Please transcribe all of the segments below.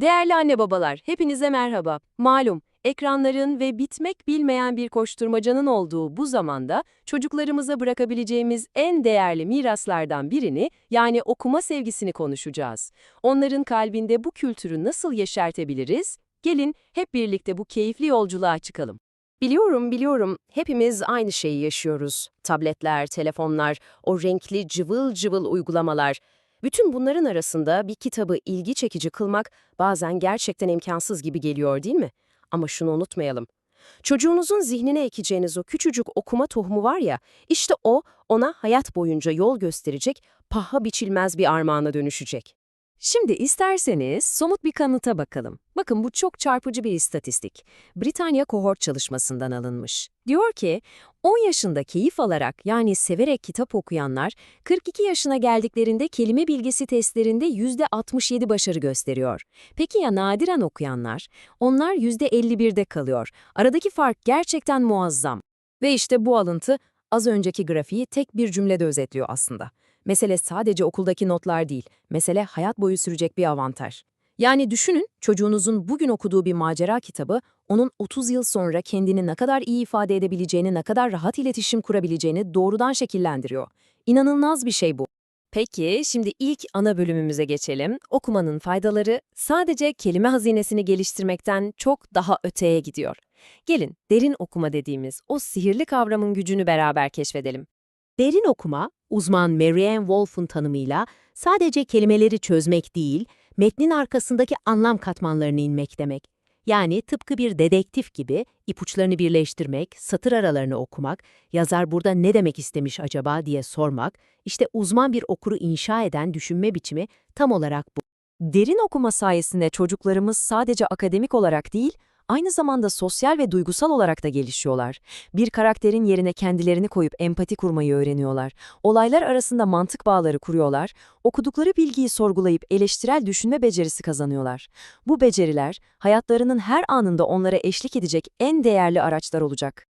Değerli anne babalar, hepinize merhaba. Malum, ekranların ve bitmek bilmeyen bir koşturmacanın olduğu bu zamanda çocuklarımıza bırakabileceğimiz en değerli miraslardan birini, yani okuma sevgisini konuşacağız. Onların kalbinde bu kültürü nasıl yeşertebiliriz? Gelin hep birlikte bu keyifli yolculuğa çıkalım. Biliyorum, biliyorum. Hepimiz aynı şeyi yaşıyoruz. Tabletler, telefonlar, o renkli cıvıl cıvıl uygulamalar. Bütün bunların arasında bir kitabı ilgi çekici kılmak bazen gerçekten imkansız gibi geliyor değil mi? Ama şunu unutmayalım. Çocuğunuzun zihnine ekeceğiniz o küçücük okuma tohumu var ya, işte o ona hayat boyunca yol gösterecek, paha biçilmez bir armağana dönüşecek. Şimdi isterseniz somut bir kanıta bakalım. Bakın bu çok çarpıcı bir istatistik. Britanya kohort çalışmasından alınmış. Diyor ki 10 yaşında keyif alarak yani severek kitap okuyanlar 42 yaşına geldiklerinde kelime bilgisi testlerinde %67 başarı gösteriyor. Peki ya nadiren okuyanlar? Onlar %51'de kalıyor. Aradaki fark gerçekten muazzam. Ve işte bu alıntı az önceki grafiği tek bir cümlede özetliyor aslında. Mesele sadece okuldaki notlar değil, mesele hayat boyu sürecek bir avantaj. Yani düşünün, çocuğunuzun bugün okuduğu bir macera kitabı, onun 30 yıl sonra kendini ne kadar iyi ifade edebileceğini, ne kadar rahat iletişim kurabileceğini doğrudan şekillendiriyor. İnanılmaz bir şey bu. Peki, şimdi ilk ana bölümümüze geçelim. Okumanın faydaları sadece kelime hazinesini geliştirmekten çok daha öteye gidiyor. Gelin, derin okuma dediğimiz o sihirli kavramın gücünü beraber keşfedelim. Derin okuma, uzman Marianne Wolf'un tanımıyla sadece kelimeleri çözmek değil, metnin arkasındaki anlam katmanlarını inmek demek. Yani tıpkı bir dedektif gibi ipuçlarını birleştirmek, satır aralarını okumak, yazar burada ne demek istemiş acaba diye sormak, işte uzman bir okuru inşa eden düşünme biçimi tam olarak bu. Derin okuma sayesinde çocuklarımız sadece akademik olarak değil, aynı zamanda sosyal ve duygusal olarak da gelişiyorlar. Bir karakterin yerine kendilerini koyup empati kurmayı öğreniyorlar. Olaylar arasında mantık bağları kuruyorlar. Okudukları bilgiyi sorgulayıp eleştirel düşünme becerisi kazanıyorlar. Bu beceriler hayatlarının her anında onlara eşlik edecek en değerli araçlar olacak.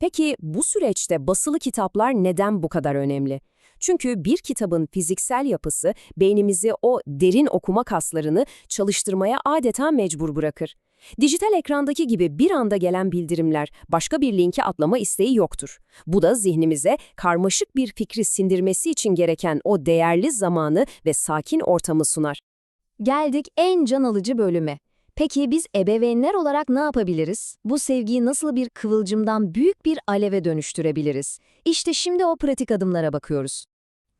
Peki bu süreçte basılı kitaplar neden bu kadar önemli? Çünkü bir kitabın fiziksel yapısı beynimizi o derin okuma kaslarını çalıştırmaya adeta mecbur bırakır. Dijital ekrandaki gibi bir anda gelen bildirimler, başka bir linke atlama isteği yoktur. Bu da zihnimize karmaşık bir fikri sindirmesi için gereken o değerli zamanı ve sakin ortamı sunar. Geldik en can alıcı bölüme. Peki biz ebeveynler olarak ne yapabiliriz? Bu sevgiyi nasıl bir kıvılcımdan büyük bir aleve dönüştürebiliriz? İşte şimdi o pratik adımlara bakıyoruz.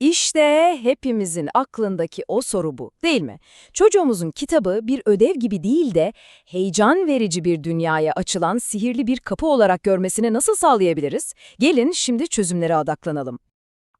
İşte hepimizin aklındaki o soru bu, değil mi? Çocuğumuzun kitabı bir ödev gibi değil de heyecan verici bir dünyaya açılan sihirli bir kapı olarak görmesini nasıl sağlayabiliriz? Gelin şimdi çözümlere odaklanalım.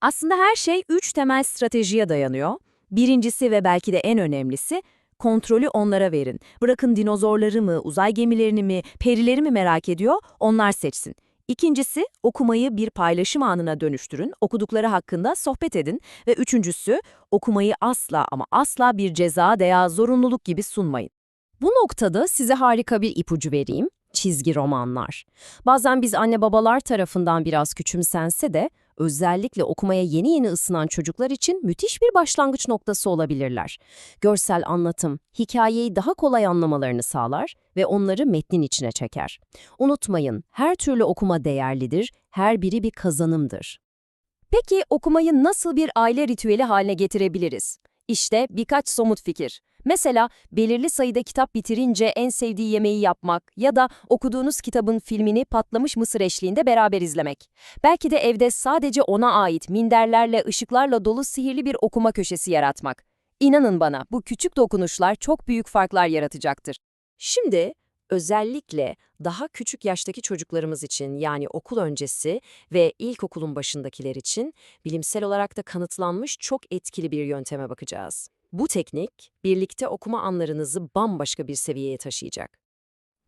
Aslında her şey üç temel stratejiye dayanıyor. Birincisi ve belki de en önemlisi, kontrolü onlara verin. Bırakın dinozorları mı, uzay gemilerini mi, perileri mi merak ediyor, onlar seçsin. İkincisi, okumayı bir paylaşım anına dönüştürün, okudukları hakkında sohbet edin ve üçüncüsü, okumayı asla ama asla bir ceza veya zorunluluk gibi sunmayın. Bu noktada size harika bir ipucu vereyim. Çizgi romanlar. Bazen biz anne babalar tarafından biraz küçümsense de özellikle okumaya yeni yeni ısınan çocuklar için müthiş bir başlangıç noktası olabilirler. Görsel anlatım, hikayeyi daha kolay anlamalarını sağlar ve onları metnin içine çeker. Unutmayın, her türlü okuma değerlidir, her biri bir kazanımdır. Peki okumayı nasıl bir aile ritüeli haline getirebiliriz? İşte birkaç somut fikir. Mesela belirli sayıda kitap bitirince en sevdiği yemeği yapmak ya da okuduğunuz kitabın filmini patlamış mısır eşliğinde beraber izlemek. Belki de evde sadece ona ait minderlerle, ışıklarla dolu sihirli bir okuma köşesi yaratmak. İnanın bana bu küçük dokunuşlar çok büyük farklar yaratacaktır. Şimdi özellikle daha küçük yaştaki çocuklarımız için yani okul öncesi ve ilkokulun başındakiler için bilimsel olarak da kanıtlanmış çok etkili bir yönteme bakacağız. Bu teknik, birlikte okuma anlarınızı bambaşka bir seviyeye taşıyacak.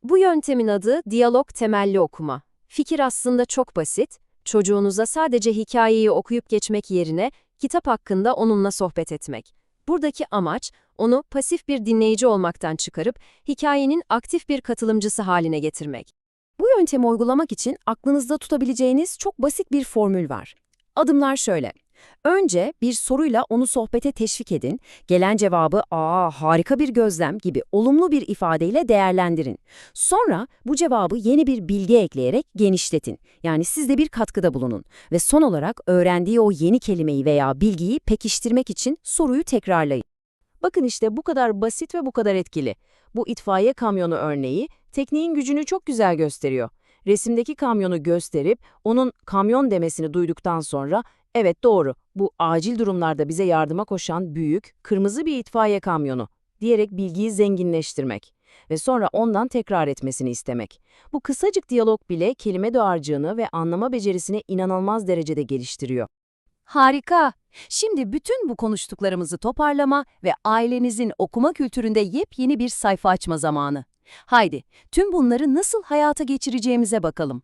Bu yöntemin adı diyalog temelli okuma. Fikir aslında çok basit. Çocuğunuza sadece hikayeyi okuyup geçmek yerine kitap hakkında onunla sohbet etmek. Buradaki amaç, onu pasif bir dinleyici olmaktan çıkarıp hikayenin aktif bir katılımcısı haline getirmek. Bu yöntemi uygulamak için aklınızda tutabileceğiniz çok basit bir formül var. Adımlar şöyle. Önce bir soruyla onu sohbete teşvik edin, gelen cevabı ''aa harika bir gözlem'' gibi olumlu bir ifadeyle değerlendirin. Sonra bu cevabı yeni bir bilgi ekleyerek genişletin. Yani siz de bir katkıda bulunun. Ve son olarak öğrendiği o yeni kelimeyi veya bilgiyi pekiştirmek için soruyu tekrarlayın. Bakın işte bu kadar basit ve bu kadar etkili. Bu itfaiye kamyonu örneği tekniğin gücünü çok güzel gösteriyor. Resimdeki kamyonu gösterip onun kamyon demesini duyduktan sonra evet doğru bu acil durumlarda bize yardıma koşan büyük kırmızı bir itfaiye kamyonu diyerek bilgiyi zenginleştirmek ve sonra ondan tekrar etmesini istemek. Bu kısacık diyalog bile kelime dağarcığını ve anlama becerisini inanılmaz derecede geliştiriyor. Harika! Şimdi bütün bu konuştuklarımızı toparlama ve ailenizin okuma kültüründe yepyeni bir sayfa açma zamanı. Haydi, tüm bunları nasıl hayata geçireceğimize bakalım.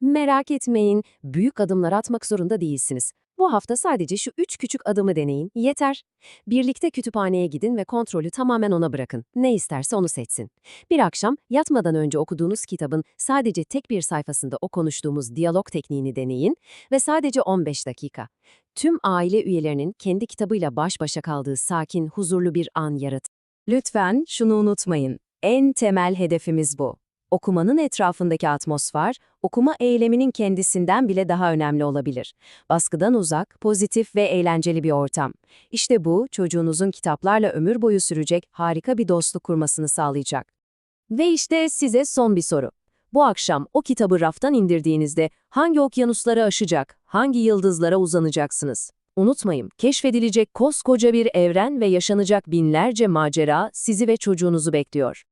Merak etmeyin, büyük adımlar atmak zorunda değilsiniz. Bu hafta sadece şu üç küçük adımı deneyin, yeter. Birlikte kütüphaneye gidin ve kontrolü tamamen ona bırakın. Ne isterse onu seçsin. Bir akşam yatmadan önce okuduğunuz kitabın sadece tek bir sayfasında o konuştuğumuz diyalog tekniğini deneyin ve sadece 15 dakika. Tüm aile üyelerinin kendi kitabıyla baş başa kaldığı sakin, huzurlu bir an yaratın. Lütfen şunu unutmayın. En temel hedefimiz bu. Okumanın etrafındaki atmosfer, okuma eyleminin kendisinden bile daha önemli olabilir. Baskıdan uzak, pozitif ve eğlenceli bir ortam. İşte bu, çocuğunuzun kitaplarla ömür boyu sürecek harika bir dostluk kurmasını sağlayacak. Ve işte size son bir soru. Bu akşam o kitabı raftan indirdiğinizde hangi okyanusları aşacak, hangi yıldızlara uzanacaksınız? Unutmayın, keşfedilecek koskoca bir evren ve yaşanacak binlerce macera sizi ve çocuğunuzu bekliyor.